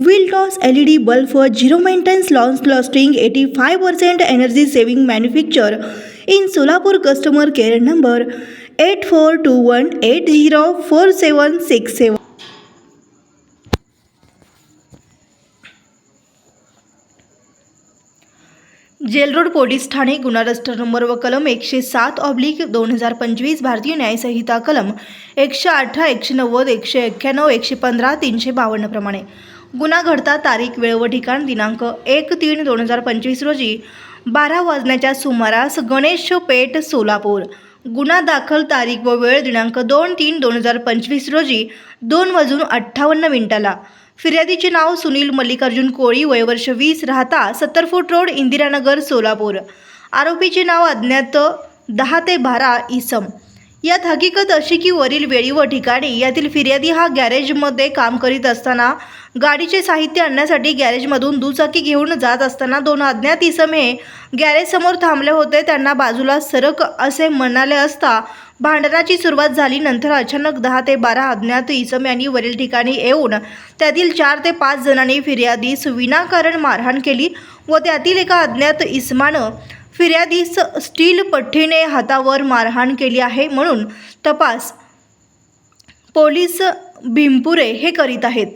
Wiltos LED bulb for zero maintenance launch lasting 85% energy saving manufacture in Solapur customer care number 8421804767. Jail road police Thane गुन्हा register number व कलम एकशे सात oblique दोन हजार पंचवीस भारतीय न्यायसंहिता कलम एकशे अठरा एकशे नव्वद एकशे एक्क्याण्णव एकशे पंधरा तीनशे बावन्न प्रमाणे. गुन्हा घडता तारीख वेळ व ठिकाण दिनांक एक तीन दोन हजार पंचवीस रोजी बारा वाजण्याच्या सुमारास गणेश पेठ सोलापूर. गुन्हा दाखल तारीख व वेळ दिनांक दोन तीन दोन हजार पंचवीस रोजी दोन वाजून अठ्ठावन्न मिनिटाला. फिर्यादीचे नाव सुनील मल्लिकार्जुन कोळी वयवर्ष वीस राहता सत्तर फूट रोड इंदिरानगर सोलापूर. आरोपीचे नाव अज्ञात दहा ते बारा इसम. यात हकीकत अशी की वरील वेळी व ठिकाणी यातील फिर्यादी हा गॅरेजमध्ये काम करीत असताना गाडीचे साहित्य आणण्यासाठी गॅरेजमधून दुचाकी घेऊन जात असताना दोन अज्ञात इसम हे गॅरेजसमोर थांबले होते. त्यांना बाजूला सरक असे म्हणाले असता भांडणाची सुरुवात झाली. नंतर अचानक दहा ते बारा अज्ञात इसम यांनी वरील ठिकाणी येऊन त्यातील चार ते पाच जणांनी फिर्यादीस विनाकारण मारहाण केली व त्यातील एका अज्ञात इसमानं फिर्यादीस स्टील पट्टीने हातावर मारहाण केली आहे म्हणून तपास पोलीस भिंपुरे हे करीत आहेत.